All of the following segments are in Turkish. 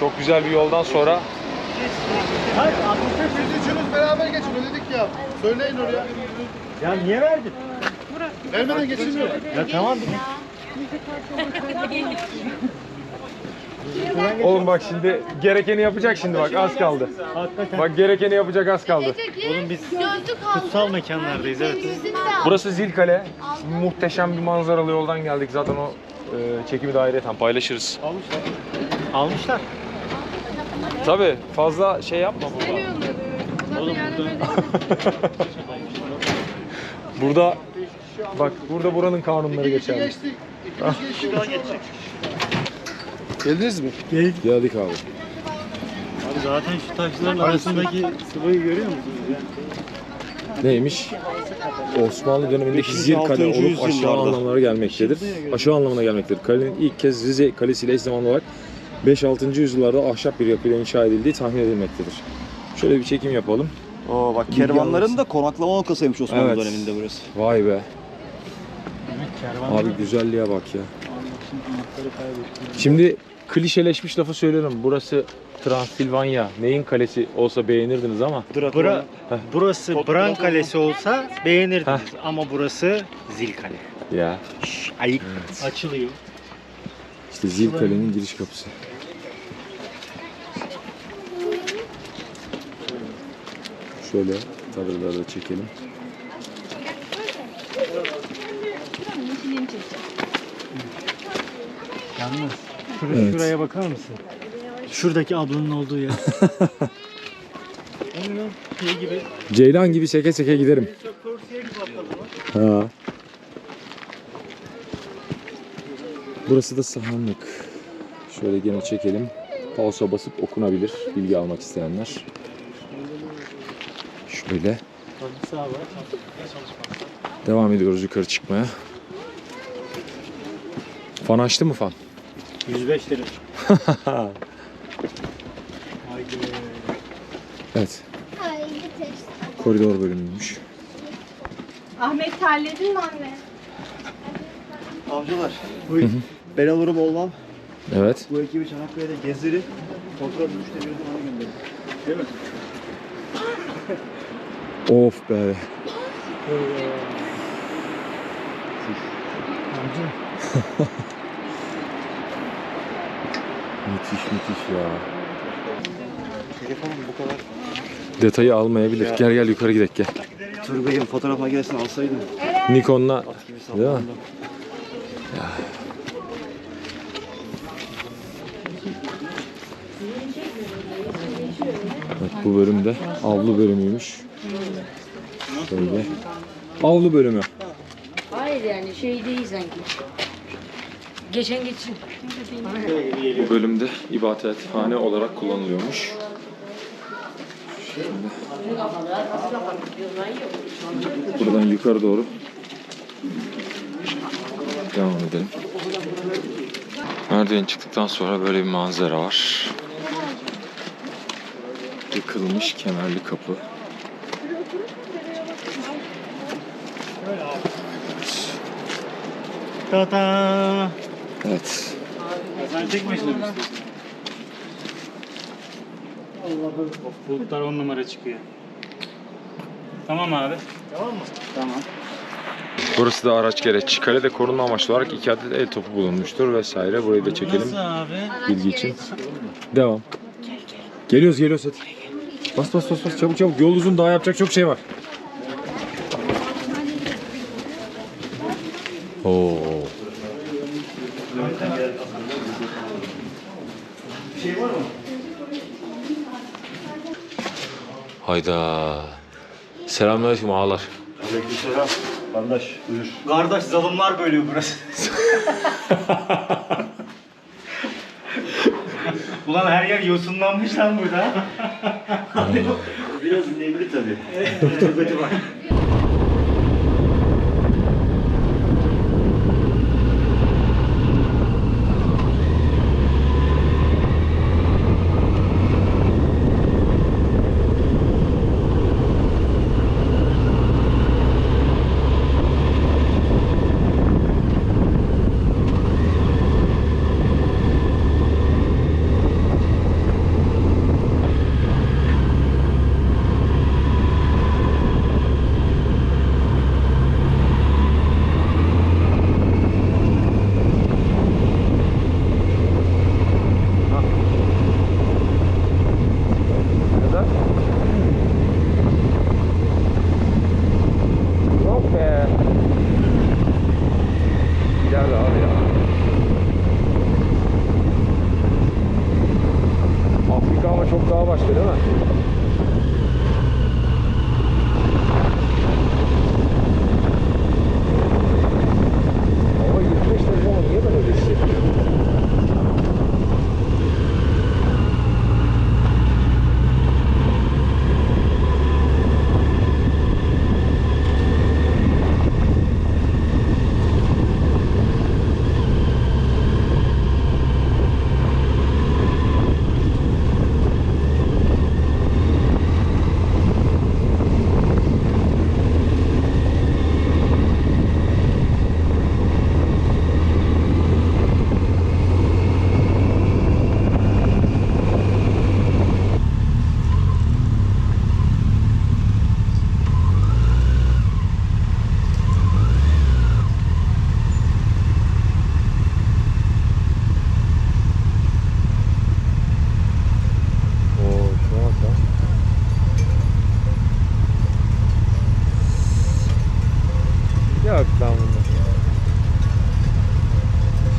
Çok güzel bir yoldan sonra Siz üçünüz beraber geçin ödedik ya. Söyleyin oraya. Ya niye verdin? Vermeden geçilmiyor. Ya tamam. Oğlum bak şimdi gerekeni yapacak şimdi bak az kaldı. Bak gerekeni yapacak az kaldı. Oğlum biz kutsal mekanlardayız evet. Burası Zilkale. Muhteşem bir manzaralı yoldan geldik. Zaten o e, çekimi de ayrıyeten paylaşırız. Almışlar. Almışlar. Tabi fazla şey yapma burada. Oğlum burada. Burada bak burada buranın kanunları geçerli. Geçtik. Geldiniz mi? Gel. Geldik abi. Abi zaten şu taşların arasındaki sıvayı görüyor musunuz? Neymiş? Osmanlı dönemindeki Beşinci, Zilkale altıncı olup aşağı yüzyıllarda. anlamlara gelmektedir. Aşağı anlamına gelmektedir. Kalenin ilk kez Rize Kalesi ile eş zamanlı olarak 5-6. yüzyıllarda ahşap bir yapıyla inşa edildiği tahmin edilmektedir. Şöyle bir çekim yapalım. Oo bak Bilgi kervanların alırsın. da konaklama noktasıymış Osmanlı Evet. döneminde burası. Vay be. Kervan Abi güzelliğe bak ya. Şimdi klişeleşmiş lafı söylüyorum. Burası Transilvanya. Neyin kalesi olsa beğenirdiniz ama. Bura, burası Bran Kalesi olsa beğenirdiniz Heh. ama burası Zil Kale. Ya. Şş, ayık açılıyor. İşte Zilkale'nin giriş kapısı. Şöyle tavırları da çekelim. Yalnız şuraya, Evet. şuraya bakar mısın? Şuradaki ablanın olduğu yer. Şey gibi. Ceylan gibi seke seke giderim. Ha. Burası da sahanlık. Şöyle gene çekelim. Pausa basıp okunabilir bilgi almak isteyenler. Var. devam ediyoruz yukarı çıkmaya. Fan açtı mı fan? 105 lira. Haydi. Evet. Haydi test. Koridor bölümüymüş. Ahmet terledin mi anne? Avcılar. ben olurum olmam. Evet. Bu ekibi Çanakkale'de gezdirin. Kontrol üçte birini bana gönderin. Değil mi? Of be. müthiş müthiş ya. Telefonum bu kadar. Detayı almayabilir. Gel gel yukarı gidelim gel. Turgay'ın fotoğraf makinesini alsaydın. Nikon'la Değil mi? sallandı. Evet, bu bölümde avlu bölümüymüş. Şöyle. Avlu bölümü. Hayır yani şey değil sanki. Geçen geçin. Bu bölümde ibadethane olarak kullanılıyormuş. Şimdi buradan yukarı doğru devam edelim. Merdiven çıktıktan sonra böyle bir manzara var. Yıkılmış kemerli kapı. Ta-ta. Evet. Sen çekme şunu. Allah'ım. Bulutlar 10 numara çıkıyor. Tamam abi. Tamam mı? Tamam. Burası da araç gereç. Kalede korunma amaçlı olarak iki adet el topu bulunmuştur vesaire. Burayı da çekelim Nasıl abi? bilgi için. Devam. Geliyoruz geliyoruz hadi. Bas bas bas bas çabuk çabuk. Yol uzun daha yapacak çok şey var. Oo. Hayda. Selamünaleyküm ağalar. Aleykümselam. Kardeş buyur. Kardeş zalimler bölüyor burası. Ulan her yer yosunlanmış lan burada. Biraz nemli tabii. Rutubeti var.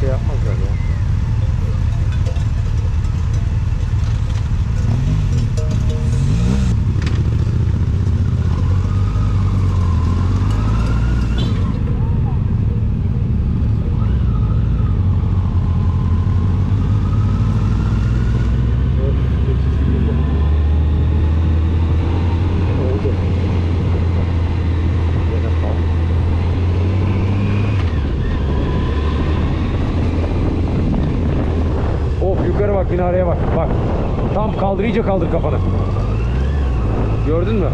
Şey yapmazlar ya. Oldu. Yine kal. Of yukarı bak bak. Tam kaldır iyice kaldır kafanı. Gördün mü?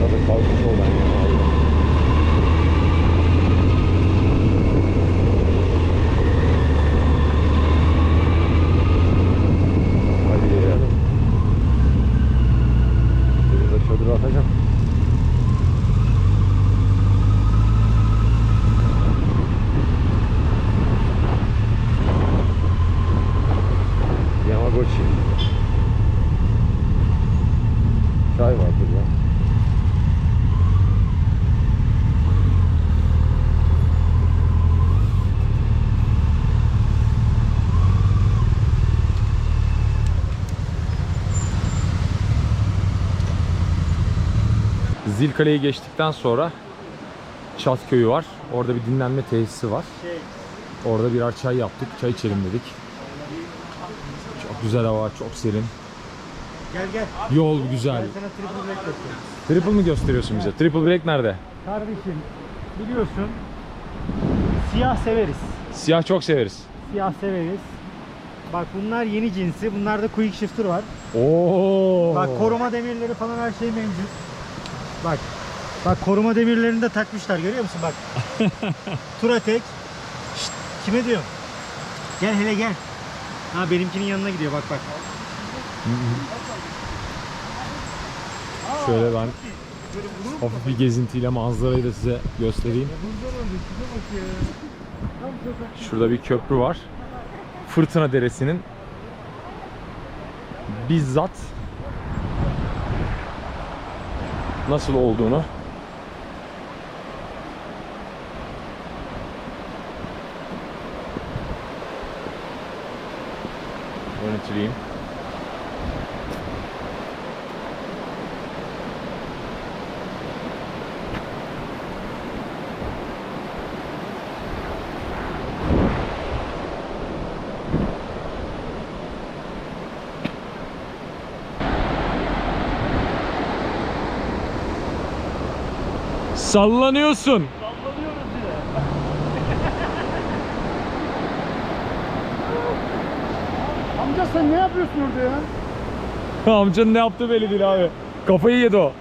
Tabii kalkış oradan ya. Hadi gelelim. Burada çadır atacağım. Yamagochi. Çay vardır ya. Zilkale'yi geçtikten sonra Çat Köyü var. Orada bir dinlenme tesisi var. Orada birer çay yaptık. Çay içelim dedik. Güzel hava, çok serin. Gel gel. Yol güzel. Ben sana triple break göstereyim. Triple mı gösteriyorsun bize? Triple break nerede? Kardeşim biliyorsun siyah severiz. Siyah çok severiz. Siyah severiz. Bak bunlar yeni cinsi. Bunlarda quick shifter var. Oo. Bak koruma demirleri falan her şey mevcut. Bak. Bak koruma demirlerini de takmışlar görüyor musun bak. Turatek. Şşt, kime diyorum? Gel hele gel. Ha benimkinin yanına gidiyor bak bak. Şöyle ben hafif bir gezintiyle manzarayı da size göstereyim. Şurada bir köprü var. Fırtına Deresi'nin bizzat nasıl olduğunu yönetileyim. Sallanıyorsun. Amca sen ne yapıyorsun orada ya? Amcanın ne yaptığı belli değil abi. Kafayı yedi o.